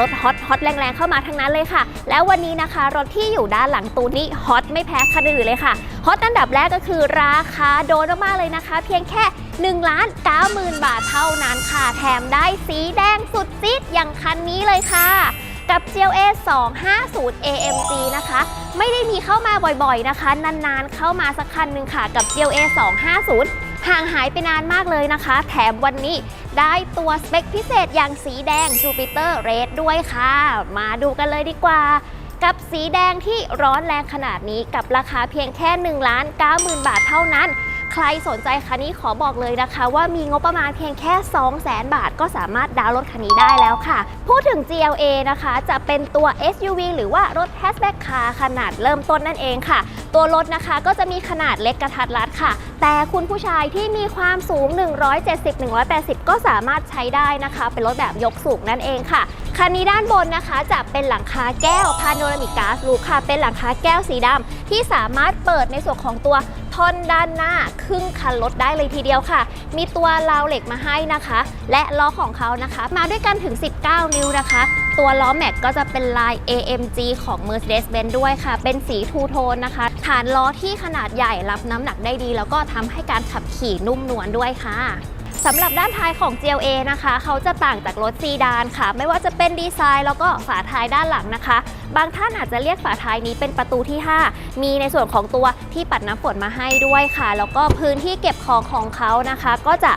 รถฮอตฮอตแรงๆเข้ามาทั้งนั้นเลยค่ะ แล้ววันนี้นะคะ รถที่อยู่ด้านหลังตูนนี่ฮอตไม่แพ้คันอื่นเลยค่ะฮอตอันดับแรกก็คือราคาโดนมากๆเลยนะคะ เพียงแค่1ล้าน9 0,000 บาทเท่านั้นค่ะ แถมได้สีแดงสุดซีดอย่างคันนี้เลยค่ะ กับ GLA 250 AMG นะคะ ไม่ได้มีเข้ามาบ่อยๆนะคะ นานๆเข้ามาสักคันหนึ่งค่ะ กับ GLA 250ห่างหายไปนานมากเลยนะคะ แถมวันนี้ ได้ตัวสเปคพิเศษอย่างสีแดง Jupiter Red ด้วยค่ะ มาดูกันเลยดีกว่ากับสีแดงที่ร้อนแรงขนาดนี้กับราคาเพียงแค่1ล้าน90,000 บาทเท่านั้น ใครสนใจคันนี้ขอบอกเลยนะคะ ว่ามีงบประมาณเพียงแค่ 200,000 บาท ก็สามารถดาวน์รถคันนี้ได้แล้วค่ะ พูดถึง GLA นะคะจะเป็นตัว SUV หรือว่ารถ hatchback car ขนาดเริ่มต้นนั่นเองค่ะ ตัวรถนะคะก็จะมีขนาดเล็กกระทัดรัดค่ะ แต่คุณผู้ชายที่มีความสูง 170-180 ก็สามารถใช้ได้นะคะ เป็นรถแบบยกสูงนั่นเองค่ะคันนี้ด้านบนนะคะจะเป็นหลังคาแก้วพาโนรามิก a าสลูค่ะ เป็นหลังคาแก้วสีดำที่สามารถเปิดในส่วนของตัวท่อนด้านหน้าครึ่งคันรถได้เลยทีเดียวค่ะ มีตัวราวเหล็กมาให้นะคะ และล้อของเขานะคะ มาด้วยกันถึง 19 นิ้วนะคะ ตัวล้อแม็กก็จะเป็นลาย AMG ของ Mercedes-Benz ด้วยค่ะ เป็นสีทูโทนนะคะ ฐานล้อที่ขนาดใหญ่รับน้ำหนักได้ดี แล้วก็ทำให้การขับขี่นุ่มนวลด้วยค่ะ สำหรับด้านท้ายของ GLA นะคะ เขาจะต่างจากรถซีดานค่ะ ไม่ว่าจะเป็นดีไซน์แล้วก็ฝาท้ายด้านหลังนะคะ บางท่านอาจจะเรียกฝาท้ายนี้เป็นประตูที่ 5 มีในส่วนของตัวที่ปัดน้ำฝนมาให้ด้วยค่ะ แล้วก็พื้นที่เก็บของของเขานะคะ ก็จะ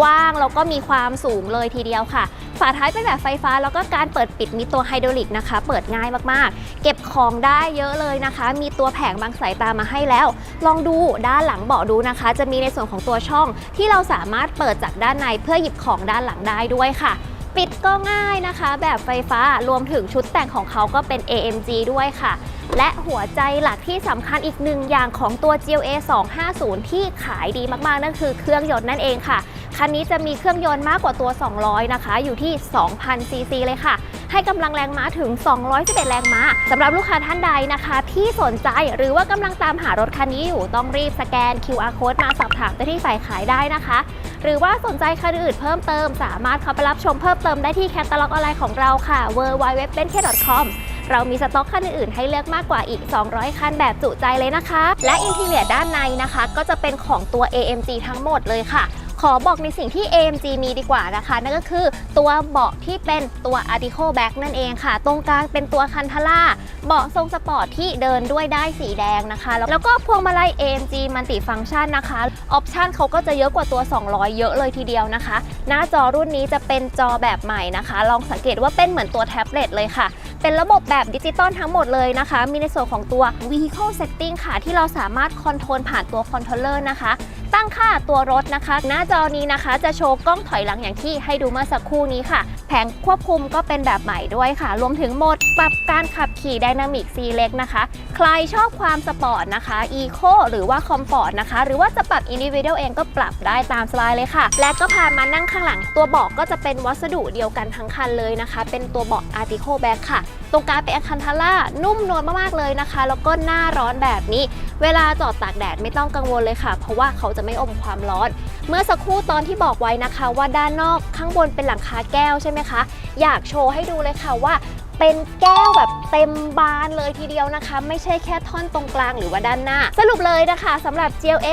กว้างแล้วก็มีความสูงเลยทีเดียวค่ะ ฝาท้ายเป็นแบบไฟฟ้า แล้วก็การเปิดปิดมีตัวไฮดรอลิกนะคะ เปิดง่ายมากๆ เก็บของได้เยอะเลยนะคะ มีตัวแผงบางสายตามาให้แล้ว ลองดูด้านหลังเบาะดูนะคะ จะมีในส่วนของตัวช่อง ที่เราสามารถเปิดจากด้านในเพื่อหยิบของด้านหลังได้ด้วยค่ะปิดก็ง่ายนะคะ แบบไฟฟ้ารวมถึงชุดแต่งของเขาก็เป็น AMG ด้วยค่ะ และหัวใจหลักที่สำคัญอีกหนึ่งอย่างของตัว GLA 250 ที่ขายดีมากๆ นั่นคือเครื่องยนต์นั่นเองค่ะ คันนี้จะมีเครื่องยนต์มากกว่าตัว 200 นะคะ อยู่ที่ 2,000 ซีซีเลยค่ะ ให้กำลังแรงม้าถึง 211 แรงม้าสำหรับลูกค้าท่านใดนะคะ ที่สนใจหรือว่ากำลังตามหารถคันนี้อยู่ต้องรีบสแกน QR code มาสอบถามไปที่ฝ่ายขายได้นะคะ หรือว่าสนใจคันอื่นเพิ่มเติม สามารถเข้าไปรับชมเพิ่มเติมได้ที่แคตตาล็อกออนไลน์ของเราค่ะ w w w b e n k c o m เรามีสต็อกคันอื่นๆให้เลือกมากกว่าอีก 200 คันแบบจุใจเลยนะคะ และอินทีเลียด้านในนะคะ ก็จะเป็นของตัว AMG ทั้งหมดเลยค่ะ ขอบอกในสิ่งที่ AMG มีดีกว่านะคะ นั่นก็คือตัวเบาะที่เป็นตัว Article Back นั่นเองค่ะ ตรงกลางเป็นตัวคันทล่าเบาะทรงสปอร์ตที่เดินด้วยได้สีแดงนะคะ แล้วก็พวงมาลัย AMG มันติฟัง c t ชันนะคะออปชันเขาก็จะเยอะกว่าตัว 200 เยอะเลยทีเดียวนะคะ หน้าจอรุ่นนี้จะเป็นจอแบบใหม่นะคะ ลองสังเกตว่าเป็นเหมือนตัวแท็บเล็ตเลยค่ะ เป็นระบบแบบดิจิตอลทั้งหมดเลยนะคะ มีในส่วนของตัว Vehicle Setting ค่ะ ที่เราสามารถคอนโทรลผ่านตัวคอนโทรลเลอร์นะคะ ตั้งค่าตัวรถนะคะ หน้าจอนี้นะคะจะโชว์กล้องถอยหลังอย่างที่ให้ดูเมื่อสักครู่นี้ค่ะ แผงควบคุมก็เป็นแบบใหม่ด้วยค่ะ รวมถึงโหมดปรับการขับขี่ Dynamic Select นะคะ ใครชอบความสปอร์ตนะคะ Eco หรือว่า Comfort นะคะ หรือว่าจะปรับ Individual เองก็ปรับได้ตามสบายเลยค่ะ และก็พามานั่งข้างหลัง ตัวเบาะก็จะเป็นวัสดุเดียวกันทั้งคันเลยนะคะ เป็นตัวเบาะ Article Back ค่ะ ตรงกลางเป็นอคันทาร่านุ่มนวลมากๆเลยนะคะ แล้วก็หน้าร้อนแบบนี้ เวลาจอดตากแดดไม่ต้องกังวลเลยค่ะ เพราะว่าเขาจะไม่อมความร้อน เมื่อสักครู่ตอนที่บอกไว้นะคะ ว่าด้านนอกข้างบนเป็นหลังคาแก้วใช่ไหมคะ อยากโชว์ให้ดูเลยค่ะว่า เป็นแก้วแบบเต็มบานเลยทีเดียวนะคะ ไม่ใช่แค่ท่อนตรงกลางหรือว่าด้านหน้า สรุปเลยนะคะสำหรับ GLA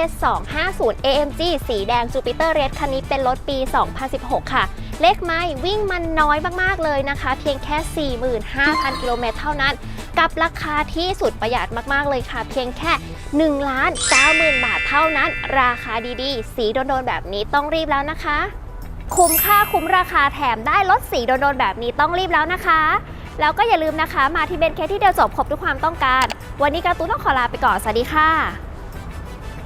250 AMG สีแดง Jupiter Red คันนี้เป็นรถปี 2016 ค่ะ เลขไม้วิ่งมันน้อยมากๆเลยนะคะ เพียงแค่ 45,000 กิโลเมตรเท่านั้น กับราคาที่สุดประหยัดมากๆเลยค่ะ เพียงแค่ 1 ล้าน90,000 บาทเท่านั้น ราคาดีๆ สีโดนๆแบบนี้ต้องรีบแล้วนะคะ คุ้มค่าคุ้มราคาแถมได้ลดสีโดนๆแบบนี้ต้องรีบแล้วนะคะ แล้วก็อย่าลืมนะคะ มาที่เบนเคที่เดียวจบครบทุกความต้องการ วันนี้การ์ตูนต้องขอลาไปก่อน สวัสดีค่ะ